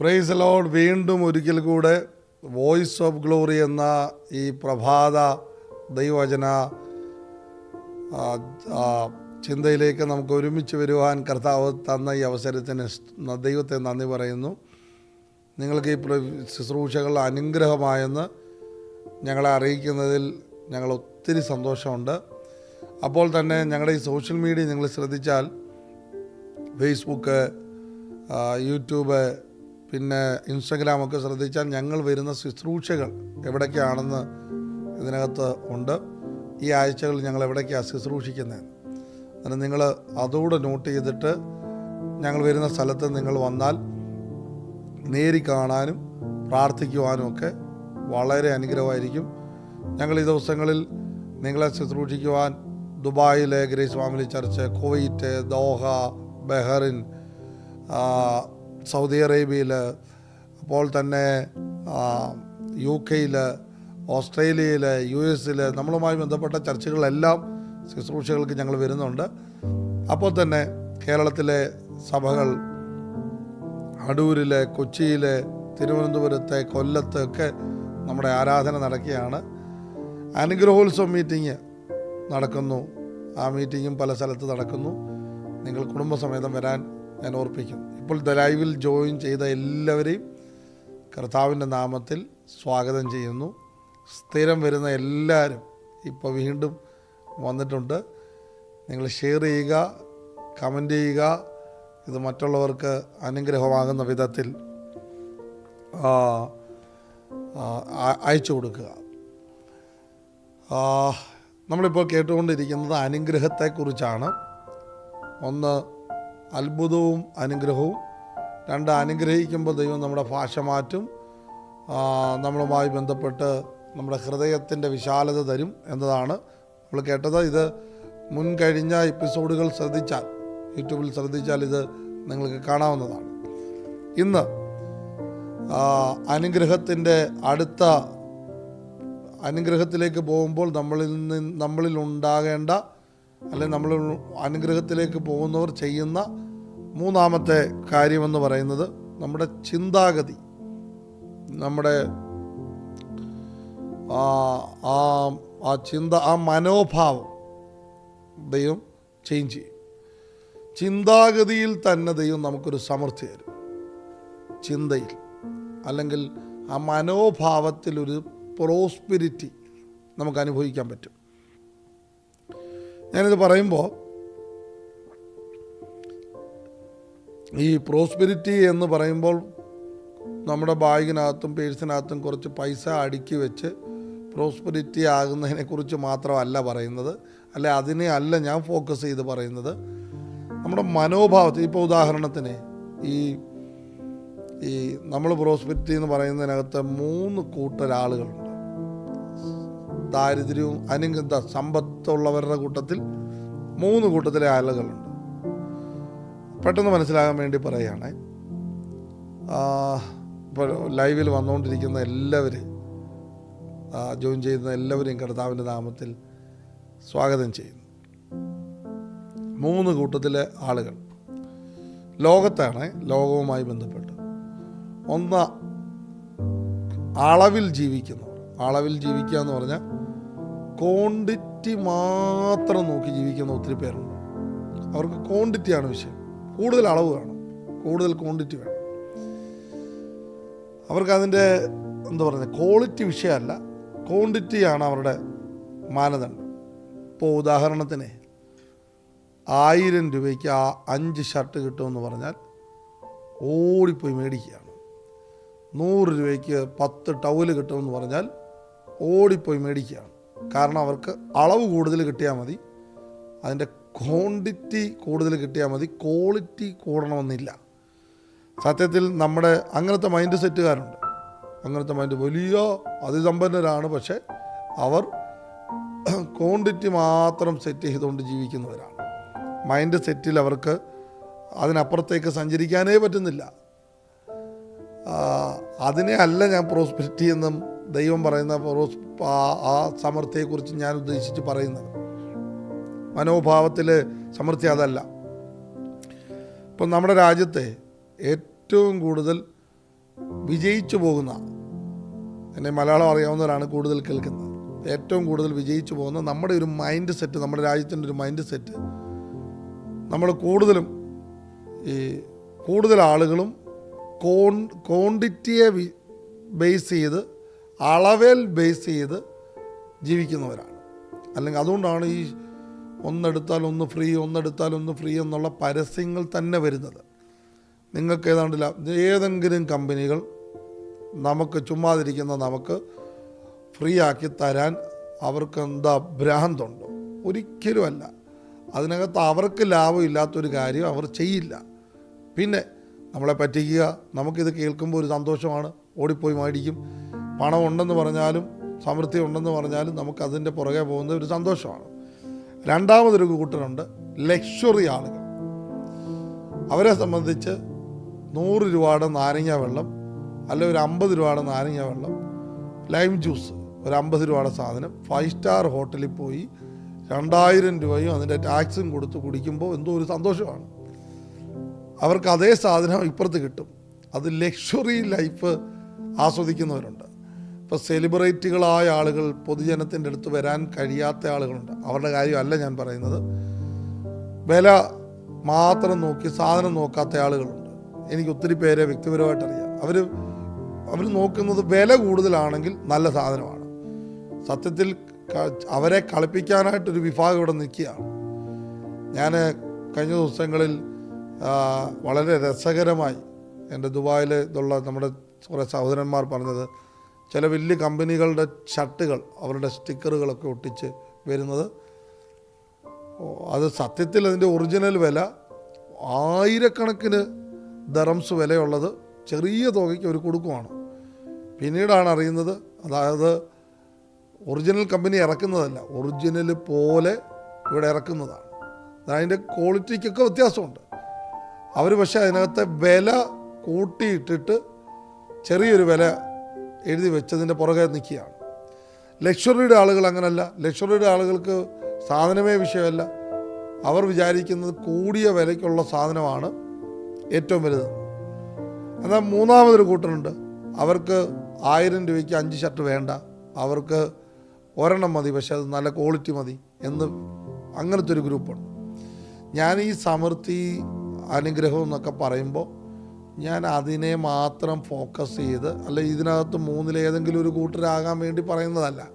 Price load വീണ്ടും ഒരിക്കൽ കൂടെ വോയിസ് ഓഫ് ഗ്ലോറി എന്ന ഈ പ്രഭാത ദൈവചന ചിന്തയിലേക്ക് നമുക്ക് ഒരുമിച്ച് വരുവാൻ കർത്താവ് തന്ന ഈ അവസരത്തിന് ദൈവത്തെ നന്ദി പറയുന്നു. നിങ്ങൾക്ക് ഈ ശുശ്രൂഷകൾ അനുഗ്രഹമായെന്ന് ഞങ്ങളെ അറിയിക്കുന്നതിൽ ഞങ്ങൾ ഒത്തിരി സന്തോഷമുണ്ട്. അപ്പോൾ തന്നെ ഞങ്ങളുടെ ഈ സോഷ്യൽ മീഡിയ നിങ്ങൾ ശ്രദ്ധിച്ചാൽ ഫേസ്ബുക്ക് യൂട്യൂബ് പിന്നെ ഇൻസ്റ്റഗ്രാമൊക്കെ ശ്രദ്ധിച്ചാൽ ഞങ്ങൾ വരുന്ന ശുശ്രൂഷകൾ എവിടേക്കാണെന്ന് ഇതിനകത്ത് ഉണ്ട്. ഈ ആഴ്ചകളിൽ ഞങ്ങൾ എവിടേക്കാണ് ശുശ്രൂഷിക്കുന്നത്? അതിന് നിങ്ങൾ അതുകൂടെ നോട്ട് ചെയ്തിട്ട് ഞങ്ങൾ വരുന്ന സ്ഥലത്ത് നിങ്ങൾ വന്നാൽ നേരി കാണാനും പ്രാർത്ഥിക്കുവാനും ഒക്കെ വളരെ അനുഗ്രഹമായിരിക്കും. ഞങ്ങൾ ഈ ദിവസങ്ങളിൽ നിങ്ങളെ ശുശ്രൂഷിക്കുവാൻ ദുബായിലെ Grace Family Church Kuwait Doha Bahrain Saudi അറേബ്യയിൽ അപ്പോൾ തന്നെ യു കെയിൽ ഓസ്ട്രേലിയയിൽ യു എസിൽ നമ്മളുമായി ബന്ധപ്പെട്ട ചർച്ചകളെല്ലാം ശുശ്രൂഷകൾക്ക് ഞങ്ങൾ വരുന്നുണ്ട്. അപ്പോൾ തന്നെ കേരളത്തിലെ സഭകൾ അടൂരിൽ കൊച്ചിയിൽ തിരുവനന്തപുരത്തെ കൊല്ലത്ത് ഒക്കെ നമ്മുടെ ആരാധന നടക്കുകയാണ്. അനുഗ്രഹോത്സവം മീറ്റിംഗ് നടക്കുന്നു. ആ മീറ്റിങ്ങും പല സ്ഥലത്ത് നടക്കുന്നു. നിങ്ങൾ കുടുംബസമേതം വരാൻ ഞാൻ ഓർപ്പിക്കും. ഇപ്പോൾ ദ ലൈവിൽ ജോയിൻ ചെയ്ത എല്ലാവരെയും കർത്താവിന്റെ നാമത്തിൽ സ്വാഗതം ചെയ്യുന്നു. സ്ഥിരം വരുന്ന എല്ലാവരും ഇപ്പോൾ വീണ്ടും വന്നിട്ടുണ്ട്. നിങ്ങൾ ഷെയർ ചെയ്യുക കമന്റ് ചെയ്യുക. ഇത് മറ്റുള്ളവർക്ക് അനുഗ്രഹമാകുന്ന വിധത്തിൽ അയച്ചു കൊടുക്കുക. നമ്മളിപ്പോൾ കേട്ടുകൊണ്ടിരിക്കുന്നത് അനുഗ്രഹത്തെക്കുറിച്ചാണ്. ഒന്ന് അത്ഭുതവും അനുഗ്രഹവും. രണ്ട് അനുഗ്രഹിക്കുമ്പോൾ ദൈവം നമ്മുടെ ഭാഷ മാറ്റും. നമ്മളുമായി ബന്ധപ്പെട്ട് നമ്മുടെ ഹൃദയത്തിന്റെ വിശാലത തരും എന്നതാണ് നമ്മൾ കേട്ടത്. ഇത് മുൻകഴിഞ്ഞ എപ്പിസോഡുകൾ ശ്രദ്ധിച്ചാൽ യൂട്യൂബിൽ ശ്രദ്ധിച്ചാൽ ഇത് നിങ്ങൾക്ക് കാണാവുന്നതാണ്. ഇന്ന് അനുഗ്രഹത്തിന്റെ അടുത്ത അനുഗ്രഹത്തിലേക്ക് പോകുമ്പോൾ നമ്മളിൽ നിന്ന് നമ്മളിൽ ഉണ്ടാകേണ്ട അല്ലെങ്കിൽ നമ്മൾ അനുഗ്രഹത്തിലേക്ക് പോകുന്നവർ ചെയ്യുന്ന മൂന്നാമത്തെ കാര്യമെന്ന് പറയുന്നത് നമ്മുടെ ചിന്താഗതി. നമ്മുടെ ആ ആ ചിന്ത ആ മനോഭാവം ദൈവം ചേഞ്ച് ചെയ്യും. ചിന്താഗതിയിൽ തന്നെ ദൈവം നമുക്കൊരു സമൃദ്ധി തരും. ചിന്തയിൽ. അല്ലെങ്കിൽ ആ മനോഭാവത്തിലൊരു പ്രോസ്പിരിറ്റി നമുക്ക് അനുഭവിക്കാൻ പറ്റും. ഞാനിത് പറയുമ്പോൾ ഈ പ്രോസ്പെരിറ്റി എന്ന് പറയുമ്പോൾ നമ്മുടെ ബാഗിനകത്തും പേഴ്സിനകത്തും കുറച്ച് പൈസ അടുക്കി വെച്ച് പ്രോസ്പെരിറ്റി ആകുന്നതിനെക്കുറിച്ച് മാത്രമല്ല പറയുന്നത്. അല്ലെ അതിനെ അല്ല ഞാൻ ഫോക്കസ് ചെയ്ത് പറയുന്നത്. നമ്മുടെ മനോഭാവത്തിൽ ഇപ്പോൾ ഉദാഹരണത്തിന് ഈ ഈ നമ്മൾ പ്രോസ്പെരിറ്റി എന്ന് പറയുന്നതിനകത്ത് മൂന്ന് കൂട്ടരാളുകളുണ്ട്. ദാരിദ്ര്യവും അനുഗന്ധ സമ്പത്തുള്ളവരുടെ കൂട്ടത്തിൽ മൂന്ന് കൂട്ടത്തിലെ ആളുകളുണ്ട്. പെട്ടെന്ന് മനസ്സിലാകാൻ വേണ്ടി പറയുകയാണേ. ഇപ്പോൾ ലൈവിൽ വന്നുകൊണ്ടിരിക്കുന്ന എല്ലാവരും ജോയിൻ ചെയ്യുന്ന എല്ലാവരെയും കർത്താവിന്റെ നാമത്തിൽ സ്വാഗതം ചെയ്യുന്നു. മൂന്ന് കൂട്ടത്തിലെ ആളുകൾ. ലോകത്താണ് ലോകവുമായി ബന്ധപ്പെട്ട്. ഒന്ന് അളവിൽ ജീവിക്കുന്നവർ അളവിൽ ജീവിക്കുക എന്ന് പറഞ്ഞാൽ ക്വാണ്ടിറ്റി മാത്രം നോക്കി ജീവിക്കുന്ന ഒത്തിരി പേരുണ്ട്. അവർക്ക് ക്വാണ്ടിറ്റിയാണ് വിഷയം. കൂടുതൽ അളവ് വേണം. കൂടുതൽ ക്വാണ്ടിറ്റി വേണം. അവർക്ക് അതിന്റെ എന്താ പറയുന്നത്? ക്വാളിറ്റി വിഷയമല്ല. ക്വാണ്ടിറ്റിയാണ് അവരുടെ മാനദണ്ഡം. ഇപ്പോൾ ഉദാഹരണത്തിന് ആയിരം രൂപയ്ക്ക് ആ അഞ്ച് ഷർട്ട് കിട്ടുമെന്ന് പറഞ്ഞാൽ ഓടിപ്പോയി മേടിക്കുകയാണ്. നൂറ് രൂപയ്ക്ക് പത്ത് ടവൽ കിട്ടുമെന്ന് പറഞ്ഞാൽ ഓടിപ്പോയി മേടിക്കുകയാണ്. കാരണം അവർക്ക് അളവ് കൂടുതൽ കിട്ടിയാൽ മതി അതിന്റെ ക്വാണ്ടിറ്റി കൂടുതൽ കിട്ടിയാൽ മതി ക്വാളിറ്റി കൂടണമെന്നില്ല. സത്യത്തിൽ നമ്മുടെ അങ്ങനത്തെ മൈൻഡ് സെറ്റുകാരുണ്ട് അങ്ങനത്തെ മൈൻഡ് വലിയ അതിസമ്പന്നരാണ് പക്ഷേ അവർ ക്വാണ്ടിറ്റി മാത്രം സെറ്റ് ചെയ്തുകൊണ്ട് ജീവിക്കുന്നവരാണ്. മൈൻഡ് സെറ്റിൽ അവർക്ക് അതിനപ്പുറത്തേക്ക് സഞ്ചരിക്കാനേ പറ്റുന്നില്ല. അതിനെ അല്ല ഞാൻ പ്രോസ്പെരിറ്റി എന്നും ദൈവം പറയുന്ന ആ- സമൃദ്ധിയെക്കുറിച്ച് ഞാൻ ഉദ്ദേശിച്ച് പറയുന്നത്. മനോഭാവത്തിൽ സമൃദ്ധി അതല്ല. ഇപ്പം നമ്മുടെ രാജ്യത്തെ ഏറ്റവും കൂടുതൽ വിജയിച്ചു പോകുന്ന എന്നെ മലയാളം അറിയാവുന്നവരാണ് കൂടുതൽ കേൾക്കുന്നത്. ഏറ്റവും കൂടുതൽ വിജയിച്ചു പോകുന്ന നമ്മുടെ ഒരു മൈൻഡ് സെറ്റ് നമ്മുടെ രാജ്യത്തിന്റെ ഒരു മൈൻഡ് സെറ്റ് നമ്മൾ കൂടുതലും ഈ കൂടുതൽ ആളുകളും കോൺ ക്വാണ്ടിറ്റിയെ ബേസ് ചെയ്ത് അളവേൽ ബേസ് ചെയ്ത് ജീവിക്കുന്നവരാണ്. അല്ലെങ്കിൽ അതുകൊണ്ടാണ് ഈ ഒന്നെടുത്താൽ ഒന്ന് ഫ്രീ ഒന്നെടുത്താൽ ഒന്ന് ഫ്രീ എന്നുള്ള പരസ്യങ്ങൾ തന്നെ വരുന്നത്. നിങ്ങൾക്ക് ഏതാണ്ട് ഏതെങ്കിലും കമ്പനികൾ നമുക്ക് ചുമ്മാതിരിക്കുന്ന നമുക്ക് ഫ്രീ ആക്കി തരാൻ അവർക്ക് എന്താ ഭ്രാന്തുണ്ടോ? ഒരിക്കലുമല്ല. അതിനകത്ത് അവർക്ക് ലാഭമില്ലാത്തൊരു കാര്യം അവർ ചെയ്യില്ല. പിന്നെ നമ്മളെ പറ്റിക്കുക നമുക്കിത് കേൾക്കുമ്പോൾ ഒരു സന്തോഷമാണ്. ഓടിപ്പോയി മേടിക്കും. പണം ഉണ്ടെന്ന് പറഞ്ഞാലും സമൃദ്ധി ഉണ്ടെന്ന് പറഞ്ഞാലും നമുക്ക് അതിന്റെ പുറകെ പോകുന്നത് ഒരു സന്തോഷമാണ്. രണ്ടാമതൊരു കൂട്ടരുണ്ട് ലക്ഷറി ആളുകൾ. അവരെ സംബന്ധിച്ച് നൂറ് രൂപയുടെ നാരങ്ങ വെള്ളം അല്ലെ ഒരു അമ്പത് രൂപയുടെ നാരങ്ങ വെള്ളം ലൈം ജ്യൂസ് ഒരു അമ്പത് രൂപയുടെ സാധനം ഫൈവ് സ്റ്റാർ ഹോട്ടലിൽ പോയി രണ്ടായിരം രൂപയും അതിന്റെ ടാക്സും കൊടുത്ത് കുടിക്കുമ്പോൾ എന്തോ ഒരു സന്തോഷമാണ്. അവർക്ക് അതേ സാധനം ഇപ്പുറത്ത് കിട്ടും. അത് ലക്ഷറി ലൈഫ് ആസ്വദിക്കുന്നവരുണ്ട്. ഇപ്പോൾ സെലിബ്രിറ്റികളായ ആളുകൾ പൊതുജനത്തിന്റെ അടുത്ത് വരാൻ കഴിയാത്ത ആളുകളുണ്ട്. അവരുടെ കാര്യമല്ല ഞാൻ പറയുന്നത്. വില മാത്രം നോക്കി സാധനം നോക്കാത്ത ആളുകളുണ്ട്. എനിക്ക് ഒത്തിരി പേരെ വ്യക്തിപരമായിട്ട് അറിയാം. അവർ അവർ നോക്കുന്നത് വില കൂടുതലാണെങ്കിൽ നല്ല സാധനമാണ്. സത്യത്തിൽ അവരെ കളിപ്പിക്കാനായിട്ടൊരു വിഭാഗം ഇവിടെ നിൽക്കുകയാണ്. ഞാൻ കഴിഞ്ഞ ദിവസങ്ങളിൽ വളരെ രസകരമായി എന്റെ ദുബായിൽ ഇതുള്ള നമ്മുടെ കുറേ സഹോദരന്മാർ പറഞ്ഞത് ചില വലിയ കമ്പനികളുടെ ഷർട്ടുകൾ അവരുടെ സ്റ്റിക്കറുകളൊക്കെ ഒട്ടിച്ച് വരുന്നത്. അത് സത്യത്തിൽ അതിന്റെ ഒറിജിനൽ വില ആയിരക്കണക്കിന് ദറംസ് വിലയുള്ളത് ചെറിയ തുകയ്ക്ക് അവർ കൊടുക്കുവാണ്. പിന്നീടാണ് അറിയുന്നത് അതായത് ഒറിജിനൽ കമ്പനി ഇറക്കുന്നതല്ല ഒറിജിനൽ പോലെ ഇവിടെ ഇറക്കുന്നതാണ്. അതിന്റെ ക്വാളിറ്റിക്കൊക്കെ വ്യത്യാസമുണ്ട്. അവർ പക്ഷേ അതിനകത്തെ വില കൂട്ടിയിട്ടിട്ട് ചെറിയൊരു വില എഴുതി വെച്ചതിന്റെ പുറകെ നിൽക്കുകയാണ്. ലക്ഷറിയുടെ ആളുകൾ അങ്ങനല്ല. ലക്ഷറിയുടെ ആളുകൾക്ക് സാധനമേ വിഷയമല്ല. അവർ വിചാരിക്കുന്നത് കൂടിയ വിലയ്ക്കുള്ള സാധനമാണ് ഏറ്റവും വലുത്. എന്നാൽ മൂന്നാമതൊരു കൂട്ടരുണ്ട്. അവർക്ക് ആയിരം രൂപയ്ക്ക് അഞ്ച് ഷർട്ട് വേണ്ട. അവർക്ക് ഒരെണ്ണം മതി പക്ഷെ അത് നല്ല ക്വാളിറ്റി മതി എന്ന് അങ്ങനത്തെ ഒരു ഗ്രൂപ്പുണ്ട് ഞാൻ ഈ സമൃദ്ധി അനുഗ്രഹം എന്നൊക്കെ പറയുമ്പോൾ ഞാൻ അതിനെ മാത്രം ഫോക്കസ് ചെയ്ത് അല്ലെ ഇതിനകത്ത് മൂന്നിലേതെങ്കിലും ഒരു കൂട്ടരാകാൻ വേണ്ടി പറയുന്നതല്ല.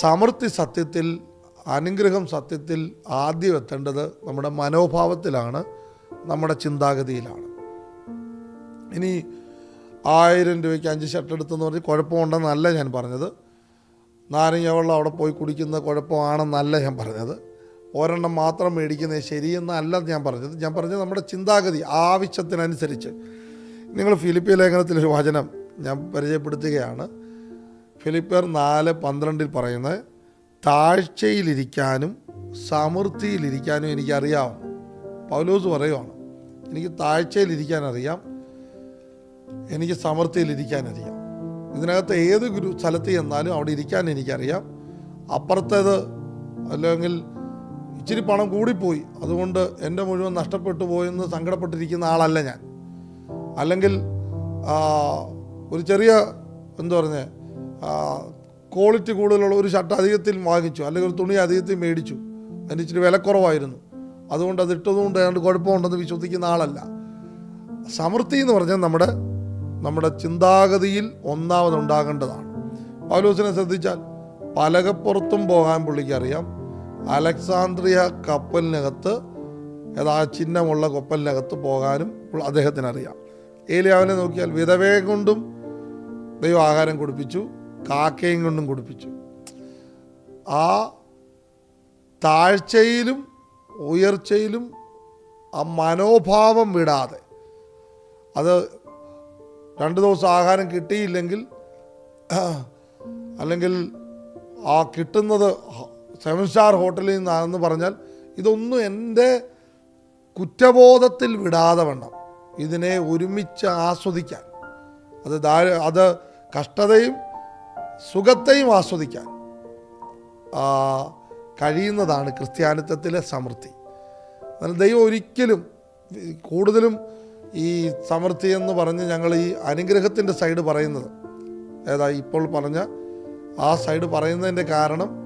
സമൃദ്ധി സത്യത്തിൽ അനുഗ്രഹം സത്യത്തിൽ ആദ്യം എത്തേണ്ടത് നമ്മുടെ മനോഭാവത്തിലാണ് നമ്മുടെ ചിന്താഗതിയിലാണ്. ഇനി ആയിരം രൂപയ്ക്ക് അഞ്ച് ഷർട്ട് എടുത്തെന്ന് പറഞ്ഞ് കുഴപ്പമുണ്ടെന്നല്ല ഞാൻ പറഞ്ഞത്. നാരങ്ങ വെള്ളം അവിടെ പോയി കുടിക്കുന്ന കുഴപ്പമാണെന്നല്ല ഞാൻ പറഞ്ഞത്. ഒരെണ്ണം മാത്രം മേടിക്കുന്നത് ശരിയെന്നല്ല ഞാൻ പറഞ്ഞത്. ഞാൻ പറഞ്ഞത് നമ്മുടെ ചിന്താഗതി ആവശ്യത്തിനനുസരിച്ച്. നിങ്ങൾ ഫിലിപ്പിയ ലേഖനത്തിലൊരു വചനം ഞാൻ പരിചയപ്പെടുത്തുകയാണ്. ഫിലിപ്പിയർ നാല് പന്ത്രണ്ടിൽ പറയുന്നത് താഴ്ചയിലിരിക്കാനും സമൃദ്ധിയിലിരിക്കാനും എനിക്കറിയാം. പൗലോസ് പറയുവാണ് എനിക്ക് താഴ്ചയിലിരിക്കാൻ അറിയാം എനിക്ക് സമൃദ്ധിയിലിരിക്കാൻ അറിയാം. ഇതിനകത്ത് ഏത് ഗുരു സ്ഥലത്ത് ചെന്നാലും അവിടെ ഇരിക്കാൻ എനിക്കറിയാം. അപ്പുറത്തേത് അല്ലെങ്കിൽ ഇച്ചിരി പണം കൂടിപ്പോയി. അതുകൊണ്ട് എന്റെ മുഴുവൻ നഷ്ടപ്പെട്ടു പോയെന്ന് സങ്കടപ്പെട്ടിരിക്കുന്ന ആളല്ല ഞാൻ. അല്ലെങ്കിൽ ഒരു ചെറിയ എന്താ പറഞ്ഞ ക്വാളിറ്റി കൂടുതലുള്ള ഒരു ഷർട്ട് അധികത്തിൽ വാങ്ങിച്ചു. അല്ലെങ്കിൽ ഒരു തുണി അധികത്തിൽ മേടിച്ചു. അതിന് ഇച്ചിരി വിലക്കുറവായിരുന്നു. അതുകൊണ്ട് അത് ഇട്ടതുകൊണ്ട് ഏതാണ്ട് കുഴപ്പമുണ്ടെന്ന് വിശ്വസിക്കുന്ന ആളല്ല. സമൃദ്ധി എന്ന് പറഞ്ഞാൽ നമ്മുടെ നമ്മുടെ ചിന്താഗതിയിൽ ഒന്നാമതുണ്ടാകേണ്ടതാണ്. പൗലോസിനെ ശ്രദ്ധിച്ചാൽ പലകപ്പുറത്തും പോകാൻ പുള്ളിക്ക് അലക്സാന്ദ്രിയ കപ്പലിനകത്ത് ഏതാ ചിഹ്നമുള്ള കപ്പലിനകത്ത് പോകാനും അദ്ദേഹത്തിനറിയാം. ഏലിയാവിനെ നോക്കിയാൽ വിധവയെ കൊണ്ടും ദൈവം ആഹാരം കുടിപ്പിച്ചു കാക്കയും കൊണ്ടും കുടിപ്പിച്ചു. ആ താഴ്ചയിലും ഉയർച്ചയിലും ആ മനോഭാവം വിടാതെ അത് രണ്ട് ദിവസം ആഹാരം കിട്ടിയില്ലെങ്കിൽ അല്ലെങ്കിൽ ആ കിട്ടുന്നത് സെവൻ സ്റ്റാർ ഹോട്ടലിൽ നിന്നാണെന്ന് പറഞ്ഞാൽ ഇതൊന്നും എന്റെ കുറ്റബോധത്തിൽ വിടാതെ വേണം. ഇതിനെ ഒരുമിച്ച് ആസ്വദിക്കാൻ. അത് അത് കഷ്ടതയും സുഖത്തെയും ആസ്വദിക്കാൻ കഴിയുന്നതാണ് ക്രിസ്ത്യാനിത്വത്തിലെ സമൃദ്ധി. എന്നാൽ ദൈവം ഒരിക്കലും കൂടുതലും ഈ സമൃദ്ധി എന്ന് പറഞ്ഞ് ഞങ്ങൾ ഈ അനുഗ്രഹത്തിന്റെ സൈഡ് പറയുന്നത്. ഏതാ ഇപ്പോൾ പറഞ്ഞ ആ സൈഡ് പറയുന്നതിന്റെ കാരണം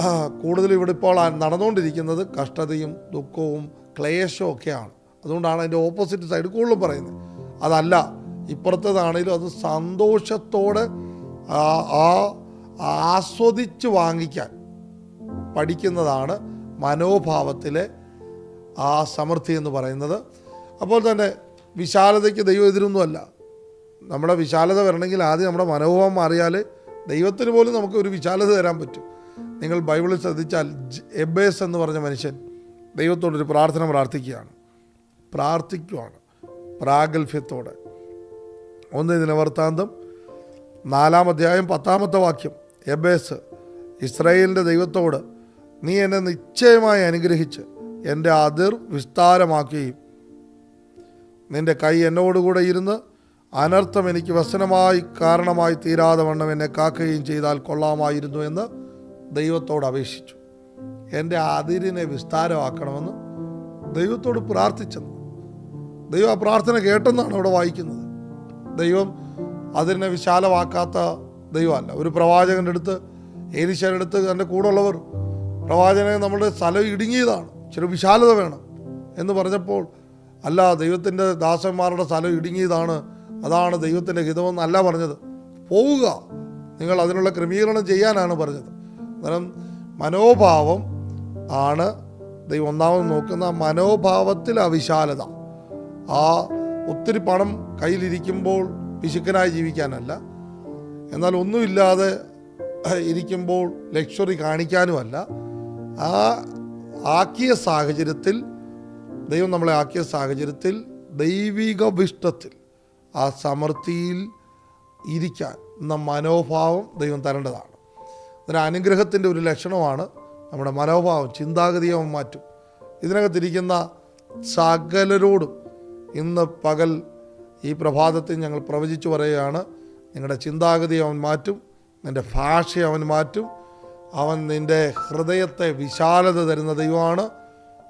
ആ, കൂടുതലും ഇവിടെ ഇപ്പോൾ നടന്നുകൊണ്ടിരിക്കുന്നത് കഷ്ടതയും ദുഃഖവും ക്ലേശവും ഒക്കെയാണ്. അതുകൊണ്ടാണ് അതിന്റെ ഓപ്പോസിറ്റ് സൈഡ് കൂടുതലും പറയുന്നത്. അതല്ല ഇപ്പുറത്തതാണെങ്കിലും അത് സന്തോഷത്തോടെ ആ- ആസ്വദിച്ച് വാങ്ങിക്കാൻ പഠിക്കുന്നതാണ് മനോഭാവത്തിലെ ആ സമൃദ്ധി എന്ന് പറയുന്നത്. അപ്പോൾ തന്നെ വിശാലതയ്ക്ക് ദൈവം എതിരൊന്നുമല്ല. നമ്മുടെ വിശാലത വരണമെങ്കിൽ ആദ്യം നമ്മുടെ മനോഭാവം മാറിയാൽ ദൈവത്തിന് പോലും നമുക്ക് ഒരു വിശാലത തരാൻ പറ്റും. നിങ്ങൾ ബൈബിളിൽ ശ്രദ്ധിച്ചാൽ എബേസ് എന്ന് പറഞ്ഞ മനുഷ്യൻ ദൈവത്തോടൊരു പ്രാർത്ഥന പ്രാർത്ഥിക്കുകയാണ്. പ്രാർത്ഥിക്കുവാണ്. പ്രാഗൽഭ്യത്തോടെ. ഒന്ന് ദിനവൃത്താന്തം. നാലാം അധ്യായം പത്താമത്തെ വാക്യം. എബേസ് ഇസ്രയേലിന്റെ ദൈവത്തോട് നീ എന്നെ നിശ്ചയമായി അനുഗ്രഹിച്ച് എന്റെ അതിർ വിസ്താരമാക്കുകയും നിന്റെ കൈ എന്നോടുകൂടെ ഇരുന്ന് അനർത്ഥം എനിക്ക് വസനമായി കാരണമായി തീരാതെ വണ്ണം എന്നെ കാക്കുകയും ചെയ്താൽ കൊള്ളാമായിരുന്നു എന്ന് ദൈവത്തോട് അപേക്ഷിച്ചു. എന്റെ അതിരിനെ വിസ്താരമാക്കണമെന്ന് ദൈവത്തോട് പ്രാർത്ഥിച്ചെന്ന്. ദൈവം ആ പ്രാർത്ഥന കേട്ടെന്നാണ് അവിടെ വായിക്കുന്നത്. ദൈവം അതിനെ വിശാലമാക്കാത്ത ദൈവമല്ല. ഒരു പ്രവാചകന്റെ അടുത്ത് ഏലിശയുടെ അടുത്ത് എന്റെ കൂടെയുള്ളവർ പ്രവാചകനെ നമ്മുടെ സ്ഥലം ഇടുങ്ങിയതാണ്. ചില വിശാലത വേണം എന്ന് പറഞ്ഞപ്പോൾ അല്ല ദൈവത്തിന്റെ ദാസന്മാരുടെ സ്ഥലം ഇടുങ്ങിയതാണ്. അതാണ് ദൈവത്തിന്റെ ഹിതമെന്നല്ല പറഞ്ഞത്. പോവുക. നിങ്ങൾ അതിനുള്ള ക്രമീകരണം ചെയ്യാനാണ് പറഞ്ഞത്. അന്നേരം മനോഭാവം ആണ്. ദൈവം ഒന്നാമത് നോക്കുന്ന മനോഭാവത്തിൽ അവിശാലത. ആ ഒത്തിരി പണം കയ്യിലിരിക്കുമ്പോൾ പിശുക്കനായി ജീവിക്കാനല്ല. എന്നാൽ ഒന്നുമില്ലാതെ ഇരിക്കുമ്പോൾ ലക്ഷറി കാണിക്കാനുമല്ല. ആ ആക്കിയ സാഹചര്യത്തിൽ ദൈവം നമ്മളെ ആക്കിയ സാഹചര്യത്തിൽ ദൈവിക വിഷ്ടത്തിൽ ആ സമൃദ്ധിയിൽ ഇരിക്കാൻ എന്ന മനോഭാവം ദൈവം തരേണ്ടതാണ്. അതിന് അനുഗ്രഹത്തിന്റെ ഒരു ലക്ഷണമാണ് നമ്മുടെ മനോഭാവം ചിന്താഗതിയെ മാറ്റും. ഇതിനകത്തിരിക്കുന്ന സകലരോടും ഇന്ന് പകൽ ഈ പ്രഭാതത്തിൽ ഞങ്ങൾ പ്രവചിച്ചു പറയുകയാണ് നിങ്ങളുടെ ചിന്താഗതി അവൻ മാറ്റും നിന്റെ ഭാഷ അവൻ മാറ്റും അവൻ നിന്റെ ഹൃദയത്തെ വിശാലത തരുന്ന ദൈവമാണ്.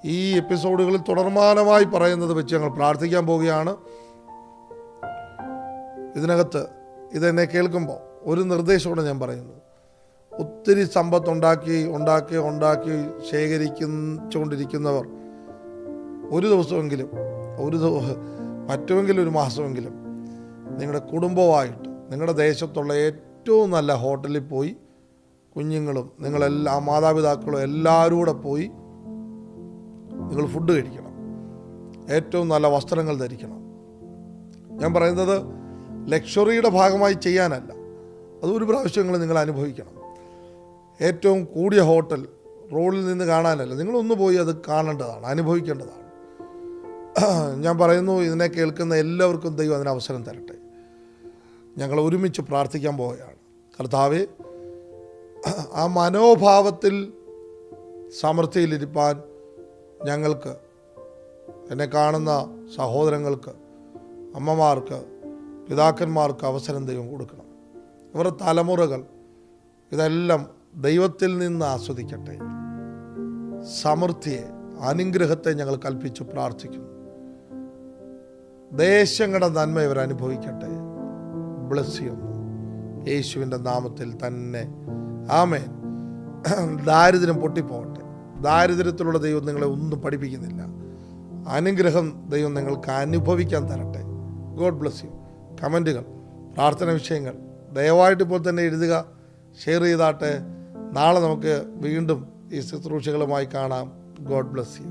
ഈ എപ്പിസോഡുകളിൽ തുടർമാനമായി പറയുന്നത് വെച്ച് ഞങ്ങൾ പ്രാർത്ഥിക്കാൻ പോവുകയാണ്. ഇതിനകത്ത് ഇതെന്നെ കേൾക്കുമ്പോൾ ഒരു നിർദ്ദേശമാണ് ഞാൻ പറയുന്നു. ഒത്തിരി സമ്പത്ത് ഉണ്ടാക്കി ഉണ്ടാക്കി ഉണ്ടാക്കി ശേഖരിക്കൊണ്ടിരിക്കുന്നവർ ഒരു ദിവസമെങ്കിലും ഒരു പറ്റുമെങ്കിലും ഒരു മാസമെങ്കിലും നിങ്ങളുടെ കുടുംബമായിട്ട് നിങ്ങളുടെ ദേശത്തുള്ള ഏറ്റവും നല്ല ഹോട്ടലിൽ പോയി കുഞ്ഞുങ്ങളും നിങ്ങളെല്ലാ മാതാപിതാക്കളും എല്ലാവരും കൂടെ പോയി നിങ്ങൾ ഫുഡ് കഴിക്കണം. ഏറ്റവും നല്ല വസ്ത്രങ്ങൾ ധരിക്കണം. ഞാൻ പറയുന്നത് ലക്ഷറിയുടെ ഭാഗമായി ചെയ്യാനല്ല. അത് ഒരു പ്രാവശ്യങ്ങൾ നിങ്ങൾ അനുഭവിക്കണം. ഏറ്റവും കൂടിയ ഹോട്ടൽ റോഡിൽ നിന്ന് കാണാനല്ല. നിങ്ങളൊന്ന് പോയി അത് കാണേണ്ടതാണ് അനുഭവിക്കേണ്ടതാണ്. ഞാൻ പറയുന്നു ഇതിനെ കേൾക്കുന്ന എല്ലാവർക്കും ദൈവം അതിന് അവസരം തരട്ടെ. ഞങ്ങൾ ഒരുമിച്ച് പ്രാർത്ഥിക്കാൻ പോവുകയാണ്. കർത്താവെ ആ മനോഭാവത്തിൽ സമൃദ്ധിയിലിരിപ്പാൻ ഞങ്ങൾക്ക് എന്നെ കാണുന്ന സഹോദരങ്ങൾക്ക് അമ്മമാർക്ക് പിതാക്കന്മാർക്ക് അവസരം ദൈവം കൊടുക്കണം. ഇവരുടെ തലമുറകൾ ഇതെല്ലാം ദൈവത്തിൽ നിന്ന് ആസ്വദിക്കട്ടെ. സമൃദ്ധിയെ അനുഗ്രഹത്തെ ഞങ്ങൾ കൽപ്പിച്ചു പ്രാർത്ഥിക്കുന്നു. ദേശങ്ങളുടെ നന്മ ഇവർ അനുഭവിക്കട്ടെ. ബ്ലസ് ചെയ്യുന്നു യേശുവിന്റെ നാമത്തിൽ തന്നെ. ആമേൻ. ദാരിദ്ര്യം പൊട്ടിപ്പോകട്ടെ. ദാരിദ്ര്യത്തിലുള്ള ദൈവം നിങ്ങളെ ഒന്നും പഠിപ്പിക്കുന്നില്ല. അനുഗ്രഹം ദൈവം നിങ്ങൾക്ക് അനുഭവിക്കാൻ തരട്ടെ. ഗോഡ് ബ്ലസ് യു കമന്റുകൾ പ്രാർത്ഥന വിഷയങ്ങൾ ദയവായിട്ട് ഇപ്പോൾ തന്നെ എഴുതുക ഷെയർ ചെയ്താട്ടെ. നാളെ നമുക്ക് വീണ്ടും ഈ ശുശ്രൂഷകളുമായി കാണാം. God bless you